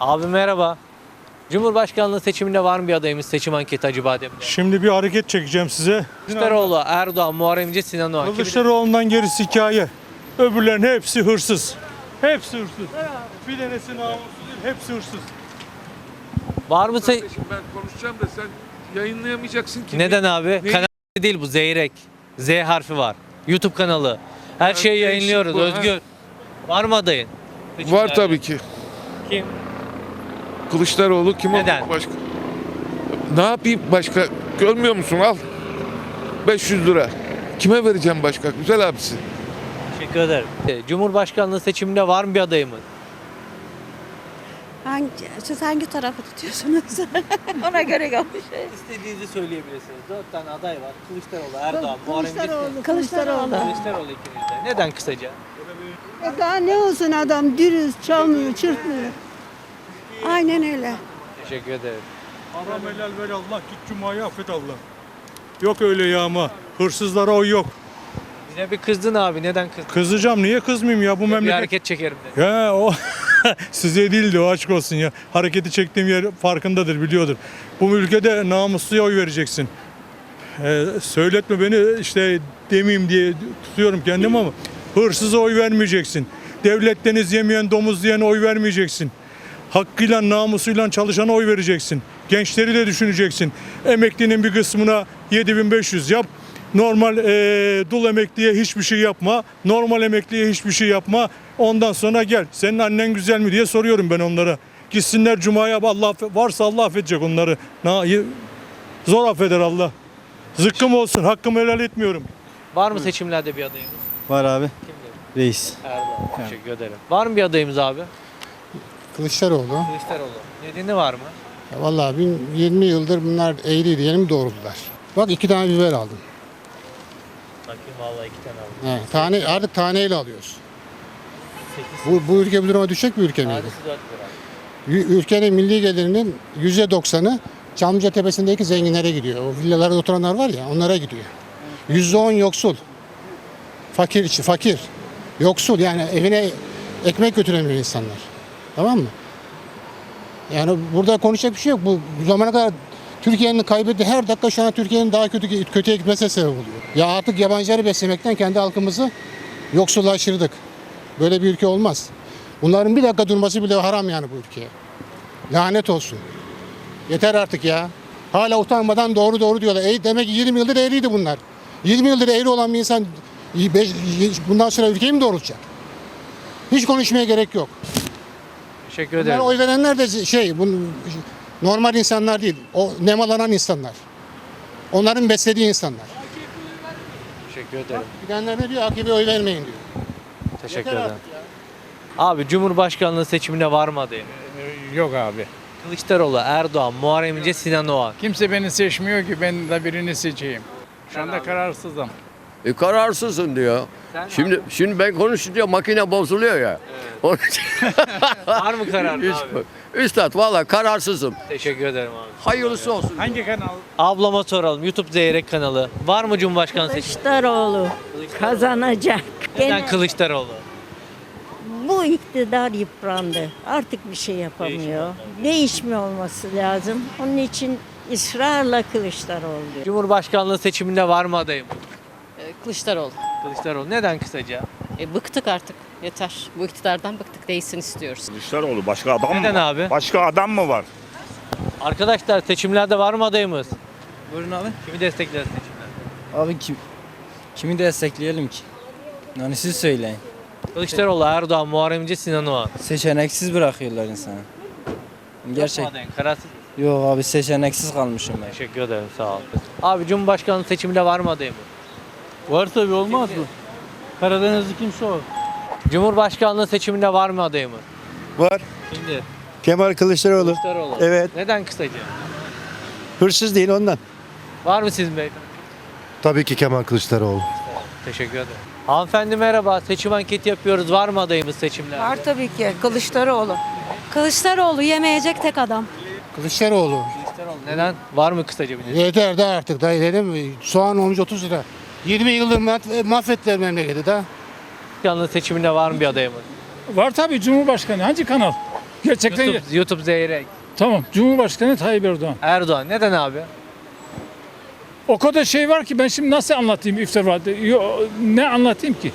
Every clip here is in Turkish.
Abi merhaba. Cumhurbaşkanlığı seçiminde var mı bir adayımız seçim anketi Hacı Badem'de? Şimdi bir hareket çekeceğim size. Kılıçdaroğlu, Erdoğan, Muharrem İnce, Sinan Oğan. Kimi- Kılıçdaroğlu'ndan gerisi hikaye. Öbürlerin hepsi hırsız. Hepsi hırsız. Bir tanesi namussuz değil, hepsi hırsız. Var mı? se- Kardeşim ben konuşacağım da sen yayınlayamayacaksın ki. Neden abi? Ne- Kanal değil bu Zeyrek. Z harfi var. YouTube kanalı. Her şeyi değişik yayınlıyoruz. bu, ha. Özgür. Var mı adayın? Var Seçimlerde. tabii ki. Kim? Kılıçdaroğlu kim Neden? başka? Ne yapayım başka? Görmüyor musun al. 500 lira. Kime vereceğim başka? Güzel abisi. Teşekkür ederim. Cumhurbaşkanlığı seçiminde var mı bir adayımız? Hangi, siz hangi tarafı tutuyorsunuz? Ona göre konuşayım. İstediğinizi söyleyebilirsiniz. Dört tane aday var. Kılıçdaroğlu, Erdoğan, Muharrem İnce, Sinan- Kılıçdaroğlu. Kılıçdaroğlu ikiniz de. Neden kısaca? E daha ne olsun adam dürüst, çalmıyor, çırpmıyor. Aynen öyle. Teşekkür ederim. Haram helal ver Allah git cumayı affet Allah. Yok öyle yağma. Hırsızlara oy yok. Yine bir kızdın abi. Neden kızdın? Kızacağım niye kızmayayım ya bu Bir memleket. hareket çekerim dedi. Ya o size değildi o aşk olsun ya. Hareketi çektiğim yer farkındadır biliyordur. Bu ülkede namusluya oy vereceksin. Ee, söyletme beni işte demeyeyim diye tutuyorum kendimi ama hırsıza oy vermeyeceksin. Devlet deniz yemeyen domuz diyene oy vermeyeceksin. Hakkıyla namusuyla çalışana oy vereceksin. Gençleri de düşüneceksin. Emeklinin bir kısmına 7500 yap. Normal eee, dul emekliye hiçbir şey yapma. Normal emekliye hiçbir şey yapma. Ondan sonra gel. Senin annen güzel mi diye soruyorum ben onlara. Gitsinler cumaya Allah varsa Allah affedecek onları. Na, zor affeder Allah. Zıkkım olsun. Hakkımı helal etmiyorum. Var mı seçimlerde bir adayımız? Var abi. Kimdir? Reis. Erdoğan. Teşekkür ederim. Var mı bir adayımız abi? Kılıçdaroğlu. Kılıçdaroğlu. Nedeni var mı? Ya Vallahi bin- 20 yıldır bunlar eğriydi. Yeni mi doğruldular? Bak iki tane biber aldım. Bakayım vallahi iki tane aldım. He, tane, artık taneyle alıyoruz. Bu, bu ülke bu duruma düşecek bir ülke miydi? Tanesi 4 lira. Ü- Ülkenin milli gelirinin %90'ı Çamlıca Tepesi'ndeki zenginlere gidiyor. O villalarda oturanlar var ya onlara gidiyor. %10 yoksul. Fakir, içi- fakir. Yoksul yani evine ekmek götüremiyor insanlar. Tamam mı? Yani burada konuşacak bir şey yok. Bu, zamana kadar Türkiye'nin kaybettiği her dakika şu an Türkiye'nin daha kötü kötüye gitmesine sebep oluyor. Ya artık yabancıları beslemekten kendi halkımızı yoksullaştırdık. Böyle bir ülke olmaz. Bunların bir dakika durması bile haram yani bu ülkeye. Lanet olsun. Yeter artık ya. Hala utanmadan doğru doğru diyorlar. E, demek ki 20 yıldır eğriydi bunlar. 20 yıldır eğri olan bir insan bundan sonra ülkeyi mi doğrultacak? Hiç konuşmaya gerek yok. Teşekkür ederim. oy verenler de şey, bu normal insanlar değil. O nemalanan insanlar. Onların beslediği insanlar. Teşekkür ederim. Gidenler ne diyor? AKP'ye oy vermeyin diyor. Teşekkür Yeter ederim. artık ya. Abi Cumhurbaşkanlığı seçiminde var mı adayım? Yok abi. Kılıçdaroğlu, Erdoğan, Muharrem İnce, Sinan Oğan. Kimse beni seçmiyor ki ben de birini seçeyim. Şu anda kararsızım. E kararsızsın diyor. Şimdi şimdi ben konuşunca makine bozuluyor ya. İçin Var mı karar abi? Üstad valla kararsızım. Teşekkür ederim abi. Hayırlısı olsun. Hangi kanal? Ablama soralım. YouTube Zeyrek kanalı. Var mı Cumhurbaşkanı seçimi? Kılıçdaroğlu kazanacak. Neden Gene Kılıçdaroğlu? bu iktidar yıprandı. Artık bir şey yapamıyor. Değişme olması lazım. Onun için ısrarla Kılıçdaroğlu diyor. Cumhurbaşkanlığı seçiminde var mı adayım? Kılıçdaroğlu. Kılıçdaroğlu. Neden kısaca? E, bıktık artık. Yeter. Bu iktidardan bıktık. Değilsin istiyoruz. Kılıçdaroğlu başka adam mı? Neden var? abi? Başka adam mı var? Arkadaşlar seçimlerde var mı adayımız? Buyurun abi. Kimi destekleriz seçimlerde? Abi kim, kimi destekleyelim ki? Yani siz söyleyin. Kılıçdaroğlu, Erdoğan, Muharrem İnce, Sinan Oğan. Seçeneksiz bırakıyorlar insanı. Gerçek. Yok mu adayın? Kararsız. Yok abi seçeneksiz kalmışım ben. Teşekkür ederim. Sağ ol. Abi Cumhurbaşkanlığı seçiminde var mı adayımız? Var tabii olmaz mı? Karadenizli kimse o. Cumhurbaşkanlığı seçiminde var mı adayımız? Var. Şimdi Kemal Kılıçdaroğlu. Kılıçdaroğlu. Evet. Neden kısaca? Hırsız değil ondan. Var mı sizin beyefendi? Tabii ki Kemal Kılıçdaroğlu. Teşekkür ederim. Hanımefendi merhaba. Seçim anketi yapıyoruz. Var mı adayımız seçimlerde? Var tabii ki. Kılıçdaroğlu. Kılıçdaroğlu yemeyecek tek adam. Kılıçdaroğlu. Kılıçdaroğlu. Neden? Var mı kısaca bir? Yeter de artık da dedim. Soğan olmuş 30 lira. 20 yıldır mahv- mahvettiler memleketi de. Cumhurbaşkanlığı seçiminde var mı bir adayımız? Var tabii Cumhurbaşkanı. Hangi kanal? Gerçekten YouTube, YouTube Zeyrek. tamam. Cumhurbaşkanı Tayyip Erdoğan. Erdoğan. Neden abi? O kadar şey var ki ben şimdi nasıl anlatayım iftar vardı? Ne anlatayım ki?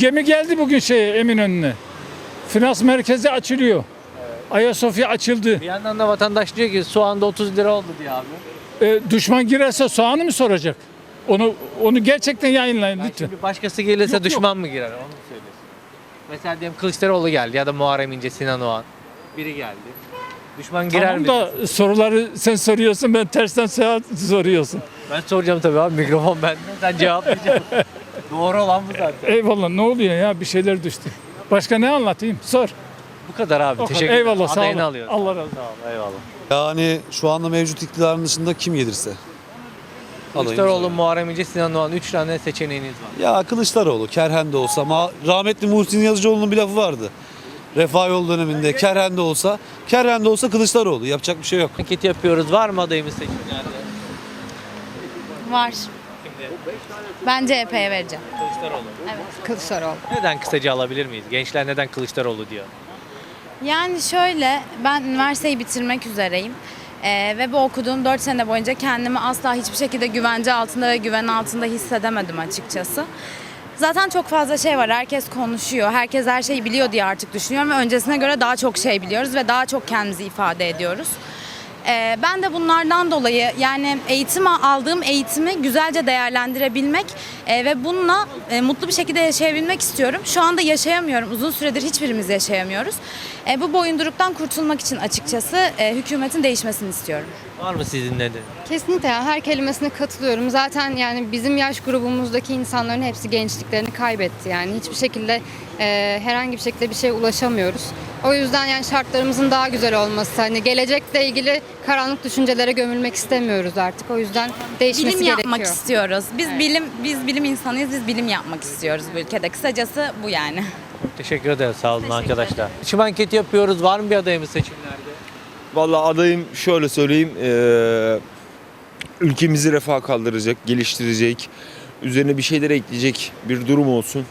Gemi geldi bugün şeye Eminönü'ne. Finans merkezi açılıyor. Ayasofya açıldı. Bir yandan da vatandaş diyor ki soğanda 30 lira oldu diyor abi. E, düşman girerse soğanı mı soracak? Onu onu gerçekten yayınlayın Yani lütfen. şimdi başkası gelirse Yok, yok. düşman mı girer? Onu mu söylüyorsun? Mesela diyelim Kılıçdaroğlu geldi ya da Muharrem İnce, Sinan Oğan. Biri geldi. Düşman girer Tamam mi? da soruları sen soruyorsun ben tersten sen soruyorsun. Ben soracağım tabii abi mikrofon bende. Sen cevaplayacaksın. Doğru olan bu zaten. Eyvallah ne oluyor ya bir şeyler düştü. Başka ne anlatayım? Sor. Bu kadar abi. O kadar. Teşekkür ederim. Eyvallah sağ Adayını olun. alıyoruz. Allah razı olsun. Eyvallah. Yani şu anda mevcut iktidarın dışında kim gelirse. Kılıçdaroğlu, Muharrem İnce, Sinan Oğan. 3 tane seçeneğiniz var. Ya Kılıçdaroğlu, Kerhen de olsa ama rahmetli Muhsin Yazıcıoğlu'nun bir lafı vardı. Refah yol döneminde Kerhen de olsa, Kerhen de olsa Kılıçdaroğlu. Yapacak bir şey yok. Anket yapıyoruz. Var mı adayımız seçimlerde? Var. Ben CHP'ye vereceğim. Kılıçdaroğlu. Kılıçdaroğlu. Neden kısaca alabilir miyiz? Gençler neden Kılıçdaroğlu diyor? Yani şöyle ben üniversiteyi bitirmek üzereyim. Ee, ve bu okuduğum 4 sene boyunca kendimi asla hiçbir şekilde güvence altında ve güven altında hissedemedim açıkçası. Zaten çok fazla şey var. Herkes konuşuyor. Herkes her şeyi biliyor diye artık düşünüyorum ve öncesine göre daha çok şey biliyoruz ve daha çok kendimizi ifade ediyoruz. Ee, ben de bunlardan dolayı yani eğitim aldığım eğitimi güzelce değerlendirebilmek e, ve bununla e, mutlu bir şekilde yaşayabilmek istiyorum. Şu anda yaşayamıyorum. Uzun süredir hiçbirimiz yaşayamıyoruz. E, bu boyunduruktan kurtulmak için açıkçası hükümetin değişmesini istiyorum. Var mı sizin nedeni? Kesinlikle yani her kelimesine katılıyorum. Zaten yani bizim yaş grubumuzdaki insanların hepsi gençliklerini kaybetti. Yani hiçbir şekilde e, herhangi bir şekilde bir şeye ulaşamıyoruz. O yüzden yani şartlarımızın daha güzel olması, hani gelecekle ilgili karanlık düşüncelere gömülmek istemiyoruz artık. O yüzden değişmesi bilim yapmak gerekiyor. istiyoruz. Biz bilim biz bilim insanıyız. Biz bilim yapmak istiyoruz bu ülkede. Kısacası bu yani. Teşekkür ederiz. Sağ olun Teşekkür arkadaşlar. Seçim anketi yapıyoruz. Var mı bir adayımız seçimlerde? Vallahi adayım şöyle söyleyeyim. eee, ülkemizi refah kaldıracak, geliştirecek, üzerine bir şeyler ekleyecek bir durum olsun.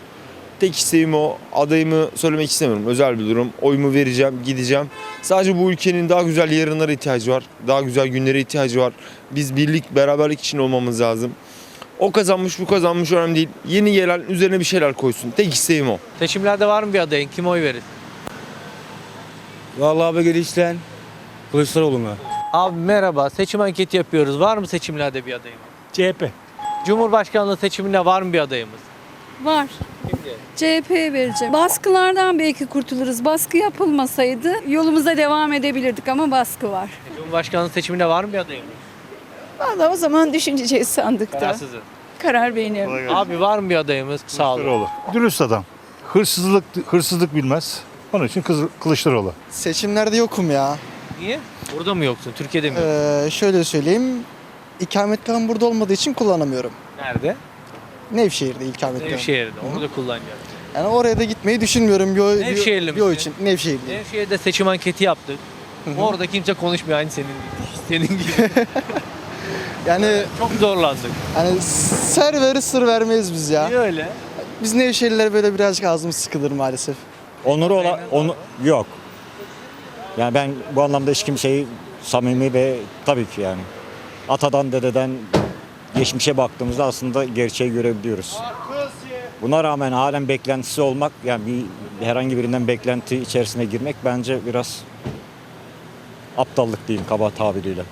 Tek isteğim o. Adayımı söylemek istemiyorum. Özel bir durum. Oyumu vereceğim, gideceğim. Sadece bu ülkenin daha güzel yarınlara ihtiyacı var. Daha güzel günlere ihtiyacı var. Biz birlik, beraberlik için olmamız lazım. O kazanmış, bu kazanmış önemli değil. Yeni gelen üzerine bir şeyler koysun. Tek isteğim o. Seçimlerde var mı bir adayın? Kim oy verir? Vallahi abi gelişten Kılıçdaroğlu'na. Abi merhaba. Seçim anketi yapıyoruz. Var mı seçimlerde bir adayımız? CHP. Cumhurbaşkanlığı seçiminde var mı bir adayımız? Var. CHP'ye vereceğim. Baskılardan belki kurtuluruz. Baskı yapılmasaydı yolumuza devam edebilirdik ama baskı var. Cumhurbaşkanlığı seçiminde var mı bir adayımız? Valla o zaman düşüneceğiz sandıkta. Kararsızın. Karar benim. Abi var mı bir adayımız? Sağ olun. Dürüst adam. Hırsızlık hırsızlık bilmez. Onun için Kılıçdaroğlu. Seçimlerde yokum ya. Niye? Burada mı yoksun? Türkiye'de mi? Ee, şöyle söyleyeyim. İkametgahım burada olmadığı için kullanamıyorum. Nerede? Nevşehir'de ikametgahım. Nevşehir'de. Onu da kullanacağız. Yani oraya da gitmeyi düşünmüyorum. Bir, Nevşehirli oy misin? için. Nevşehir'de. Nevşehir'de seçim anketi yaptık. Orada kimse konuşmuyor aynı senin senin gibi. Yani Çok zorlandık. hani ser verir sır vermeyiz biz ya. Niye öyle? Biz Nevşehirliler böyle birazcık ağzımız sıkılır maalesef. Onuru olan onu yok. Yani ben bu anlamda hiç kimseyi samimi ve tabii ki yani atadan dededen geçmişe baktığımızda aslında gerçeği görebiliyoruz. Buna rağmen halen beklentisi olmak yani bir herhangi birinden beklenti içerisine girmek bence biraz aptallık diyeyim kaba tabiriyle.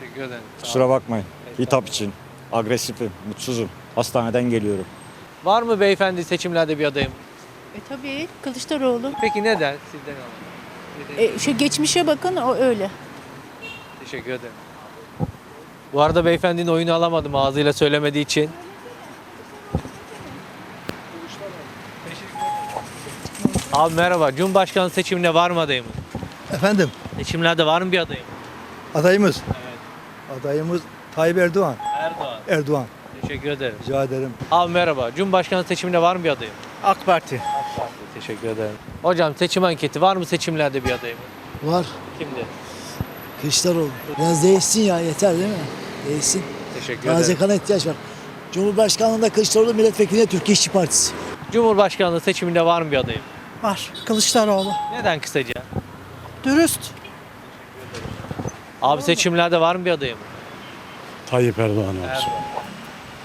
Teşekkür ederim. Kusura bakmayın. Hitap için. Agresifim, mutsuzum. Hastaneden geliyorum. Var mı beyefendi seçimlerde bir adayım? E tabii Kılıçdaroğlu. Peki neden? Sizden alalım. E, şu geçmişe bakın o öyle. Teşekkür ederim. Bu arada beyefendinin oyunu alamadım ağzıyla söylemediği için. Abi merhaba. Cumhurbaşkanı seçiminde var mı adayımız? Efendim Seçimlerde var mı bir adayım? adayımız. Adayımız Tayyip Erdoğan. Erdoğan. Erdoğan. Teşekkür ederim. Rica ederim. Abi merhaba. Cumhurbaşkanı seçiminde var mı bir adayım? AK Parti. Teşekkür ederim. Hocam seçim anketi var mı seçimlerde bir adayım? Var. Kimdi? Kılıçdaroğlu. Biraz değişsin ya yeter değil mi? Değişsin. Teşekkür ederim. kana ihtiyaç var. Cumhurbaşkanlığında Kılıçdaroğlu milletvekili Türkiye İşçi Partisi. Cumhurbaşkanlığı seçiminde var mı bir adayım? Var. Kılıçdaroğlu. Neden kısaca? Dürüst. Abi seçimlerde var mı bir adayım? Tayyip Erdoğan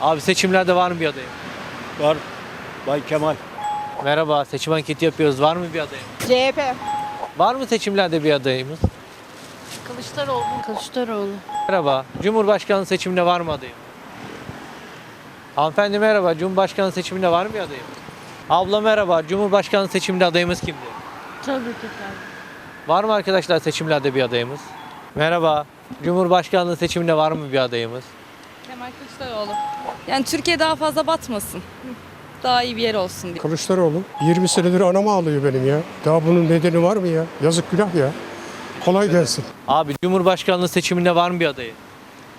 Abi seçimlerde var mı bir adayım? Var. Bay Kemal. Merhaba, seçim anketi yapıyoruz. Var mı bir adayım? CHP. Var mı seçimlerde bir adayımız? Kılıçdaroğlu. Kılıçdaroğlu. Merhaba, Cumhurbaşkanlığı seçiminde var mı adayım? Hanımefendi merhaba, Cumhurbaşkanlığı seçiminde var mı bir adayım? Abla merhaba, Cumhurbaşkanlığı seçiminde adayımız kimdi? Tabii ki Var mı arkadaşlar seçimlerde bir adayımız? Merhaba, Cumhurbaşkanlığı seçiminde var mı bir adayımız? Kemal Kılıçdaroğlu. Yani Türkiye daha fazla batmasın. Daha iyi bir yer olsun diye. Kılıçdaroğlu 20 senedir anama ağlıyor benim ya. Daha bunun nedeni var mı ya? Yazık günah ya. Kolay gelsin. Abi Cumhurbaşkanlığı seçiminde var mı bir adayı?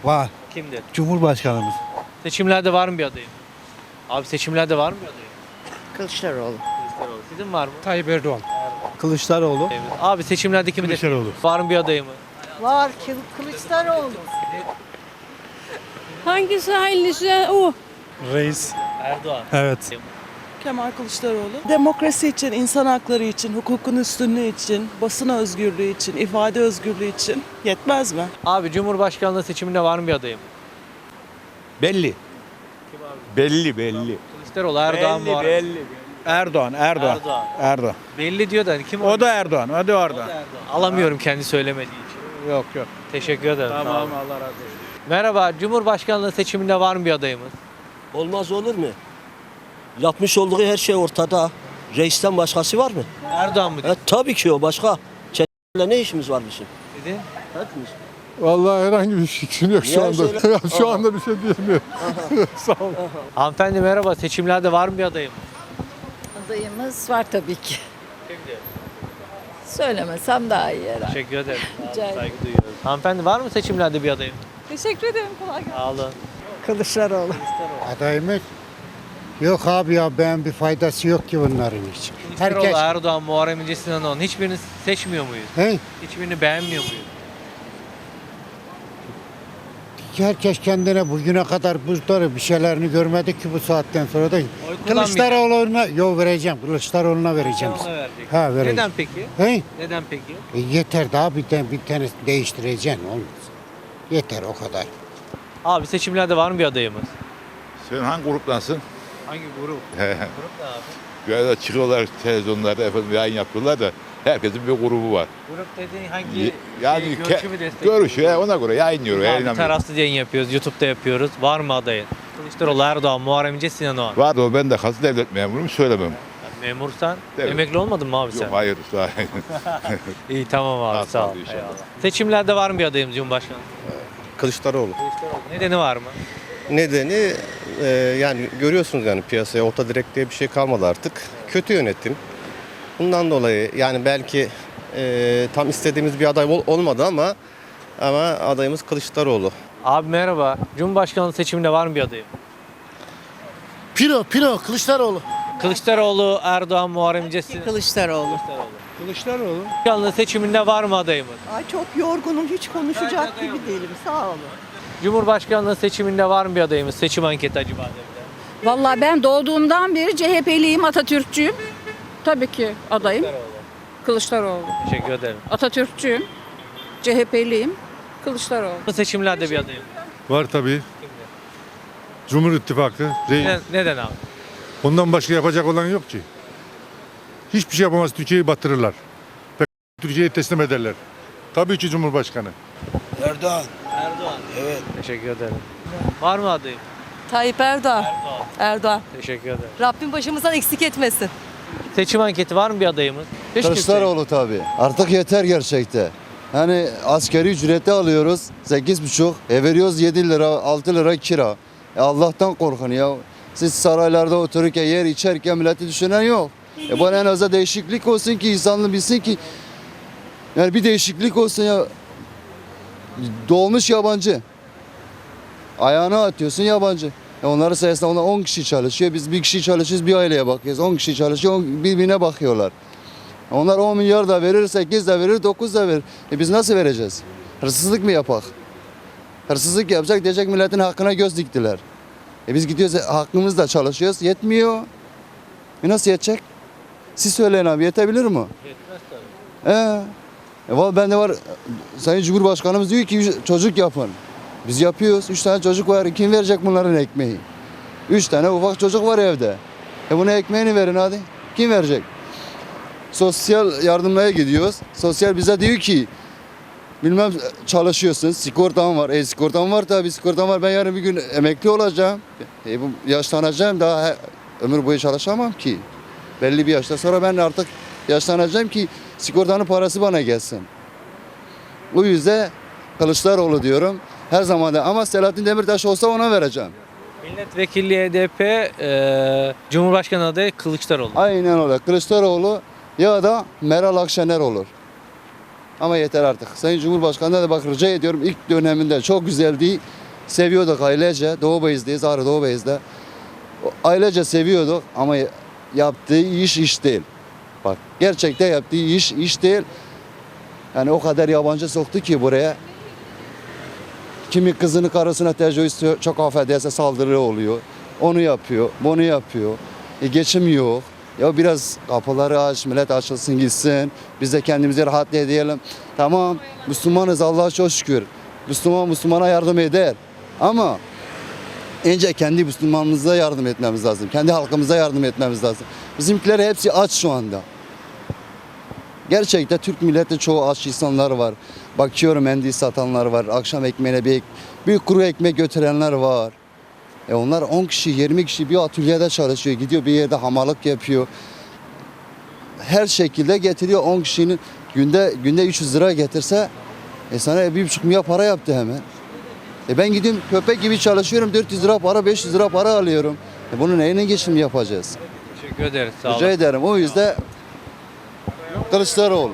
Var. Kimdir? Cumhurbaşkanımız. Seçimlerde var mı bir adayı? Abi seçimlerde var mı bir adayı? Kılıçdaroğlu. Kılıçdaroğlu. Sizin var mı? Tayyip Erdoğan. Kılıçdaroğlu. Evet. Abi seçimlerde kimdir? Kılıçdaroğlu. Var mı bir adayı mı? Var Kılıçdaroğlu. Hangisi hayırlısı o? Reis. Erdoğan. Evet. Kemal Kılıçdaroğlu. Demokrasi için, insan hakları için, hukukun üstünlüğü için, basın özgürlüğü için, ifade özgürlüğü için yetmez mi? Abi Cumhurbaşkanlığı seçiminde var mı bir adayım? Belli. Belli belli. Kılıçdaroğlu, Erdoğan mı? Belli, Erdoğan, Erdoğan. Erdoğan. Erdoğan. Belli diyor da kim O da Erdoğan. Hadi Erdoğan. Alamıyorum kendi söylemediği için. Yok yok. Teşekkür ederim. sağ olun. Allah razı olsun. Merhaba, Cumhurbaşkanlığı seçiminde var mı bir adayımız? Olmaz olur mu? Yapmış olduğu her şey ortada. Reisten başkası var mı? Erdoğan mı? E, tabii ki o başka. Çetle ne işimiz var bizim? dedi? Hepimiz. Vallahi herhangi bir fikrim yok şu anda. Ya şu anda bir şey diyemiyorum. Sağ olun. Hanımefendi merhaba, seçimlerde var mı bir adayım? Adayımız var tabii ki. Söylemesem daha iyi herhalde. Teşekkür ederim. Rica ederim. Saygı duyuyoruz. Hanımefendi var mı seçimlerde bir adayım? Teşekkür ederim. Kolay gelsin. Sağ olun. Kılıçdaroğlu. Adayımız yok abi ya ben bir faydası yok ki bunların için. Kılıçdaroğlu, Herkes Erdoğan, Muharrem İnce, Sinan Oğan. Hiçbirini seçmiyor muyuz? He? Hiçbirini beğenmiyor muyuz? herkes kendine bugüne kadar buzları bir şeylerini görmedik ki bu saatten sonra da. Kılıçdaroğlu'na yol vereceğim. Kılıçdaroğlu'na vereceğim. Ona verecek. Ha vereceğim. Neden peki? He? Neden peki? E yeter daha bir tane, bir tane değiştireceksin olmaz. Yeter o kadar. Abi seçimlerde var mı bir adayımız? Sen hangi gruptansın? Hangi grup? He. Grup ne abi? Böyle çıkıyorlar televizyonlarda efendim yayın yapıyorlar da herkesin bir grubu var. Grup dediğin hangi Yani şey, ke- görüşü mü destekliyor? görüş ya ona göre yayınlıyor. Abi yayınlamıyor. tarafsız yayın yapıyoruz, YouTube'da yapıyoruz. Var mı adayın? Kılıçdaroğlu, Erdoğan, Muharrem İnce, Sinan Oğan. Var da o ben de kasıt devlet memuruyum söylemem. Memursan Evet. emekli olmadın mı abi sen? Yok hayır sağ İyi tamam abi sağ ol. Eyvallah. Seçimlerde var mı bir adayım Cumhurbaşkanı? Kılıçdaroğlu. Kılıçdaroğlu. Nedeni var mı? Nedeni e, yani görüyorsunuz yani piyasaya orta direkt diye bir şey kalmadı artık. Kötü yönetim. Bundan dolayı yani belki e, tam istediğimiz bir aday ol- olmadı ama ama adayımız Kılıçdaroğlu. Abi merhaba. Cumhurbaşkanlığı seçiminde var mı bir adayım? Piro, Piro, Kılıçdaroğlu. Kılıçdaroğlu, Erdoğan, Muharrem İnce, Sinan Kılıçdaroğlu. Kılıçdaroğlu. Cumhurbaşkanlığı seçiminde var mı adayımız? Ay çok yorgunum hiç konuşacak gibi değilim sağ olun. Cumhurbaşkanlığı seçiminde var mı bir adayımız? Seçim anketi Acıbadem'de. Vallahi ben doğduğumdan beri CHP'liyim, Atatürkçüyüm. Tabii ki adayım. Kılıçdaroğlu. Teşekkür ederim. Atatürkçüyüm. CHP'liyim. Kılıçdaroğlu. Bu seçimlerde bir adayım. Var tabii. Cumhur İttifakı. Reis. Neden, neden abi? Ondan başka yapacak olan yok ki. Hiçbir şey yapamaz. Türkiye'yi batırırlar. Türkiye'yi teslim ederler. Tabii ki Cumhurbaşkanı. Erdoğan. Erdoğan. Evet. Teşekkür ederim. Var mı adayım? Tayyip Erdoğan. Erdoğan. Erdoğan. Teşekkür ederim. Rabbim başımızdan eksik etmesin. Seçim anketi var mı bir adayımız? Hiç kimse. Kılıçdaroğlu tabii. Artık yeter gerçekte. Hani askeri ücreti alıyoruz 8,5 e veriyoruz 7 lira 6 lira kira. E Allah'tan korkun ya. Siz saraylarda otururken yer içerken milleti düşünen yok. E bana en azından değişiklik olsun ki insanlı bilsin ki yani bir değişiklik olsun ya. Dolmuş yabancı. Ayağına atıyorsun yabancı. E onların sayesinde onlar 10 kişi çalışıyor. Biz bir kişi çalışıyoruz bir aileye bakıyoruz. 10 kişi çalışıyor on- birbirine bakıyorlar. Onlar 10 milyar da verir, 8 de verir, 9 da verir. E biz nasıl vereceğiz? Hırsızlık mı yapak? Hırsızlık yapacak diyecek milletin hakkına göz diktiler. E biz gidiyoruz hakkımızla çalışıyoruz yetmiyor. E nasıl yetecek? Siz söyleyin abi yetebilir mi? Yetmez tabii. Ee, E vallahi bende var Sayın Cumhurbaşkanımız diyor ki çocuk yapın. Biz yapıyoruz. Üç tane çocuk var. Kim verecek bunların ekmeği? Üç tane ufak çocuk var evde. E buna ekmeğini verin hadi. Kim verecek? Sosyal yardımlara gidiyoruz. Sosyal bize diyor ki bilmem çalışıyorsun. Sigortan var. E sigortam var tabii sigortam var. Ben yarın bir gün emekli olacağım. E bu yaşlanacağım. Daha he- ömür boyu çalışamam ki. Belli bir yaşta sonra ben artık yaşlanacağım ki sigortanın parası bana gelsin. Bu yüzden Kılıçdaroğlu diyorum. Her zaman da ama Selahattin Demirtaş olsa ona vereceğim. Milletvekilliği HDP, e, Cumhurbaşkanı adayı Kılıçdaroğlu. Aynen öyle. Kılıçdaroğlu ya da Meral Akşener olur. Ama yeter artık. Sayın Cumhurbaşkanı'na da bak rica ediyorum ilk döneminde çok güzeldi. Seviyorduk ailece. Doğu Beyaz'dayız. Ağrı Doğu Beyaz'da. O Ailece seviyorduk ama yaptığı iş iş değil. Bak gerçekten yaptığı iş iş değil. Yani o kadar yabancı soktu ki buraya. Kimi kızını karısına tecavüz çok affederse saldırı oluyor. Onu yapıyor, bunu yapıyor. E geçim yok. Ya biraz kapıları aç, millet açılsın gitsin. Biz de kendimizi rahat edelim. Tamam, Müslümanız Allah'a çok şükür. Müslüman Müslümana yardım eder. Ama önce kendi Müslümanımıza yardım etmemiz lazım. Kendi halkımıza yardım etmemiz lazım. Bizimkiler hepsi aç şu anda. Gerçekten Türk milleti çoğu aç insanlar var. Bakıyorum mendil satanlar var. Akşam ekmeğine bir, bir kuru ekmek götürenler var. E onlar 10 kişi, 20 kişi bir atölyede çalışıyor. Gidiyor bir yerde hamalık yapıyor. Her şekilde getiriyor 10 kişinin günde günde 300 lira getirse e sana bir buçuk milyar para yaptı hemen. E ben gidiyorum köpek gibi çalışıyorum 400 lira para 500 lira para alıyorum. E bunun neyine geçim yapacağız? Teşekkür ederiz. Sağ olun. Rica ederim. O yüzden Kılıçdaroğlu.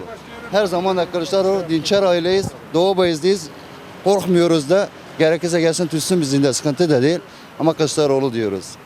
Her zaman da Kılıçdaroğlu dinçer aileyiz. Doğu Beyaz'dayız. Korkmuyoruz da. Gerekirse gelsin tutsun bizim de sıkıntı da değil. Ama Kılıçdaroğlu diyoruz.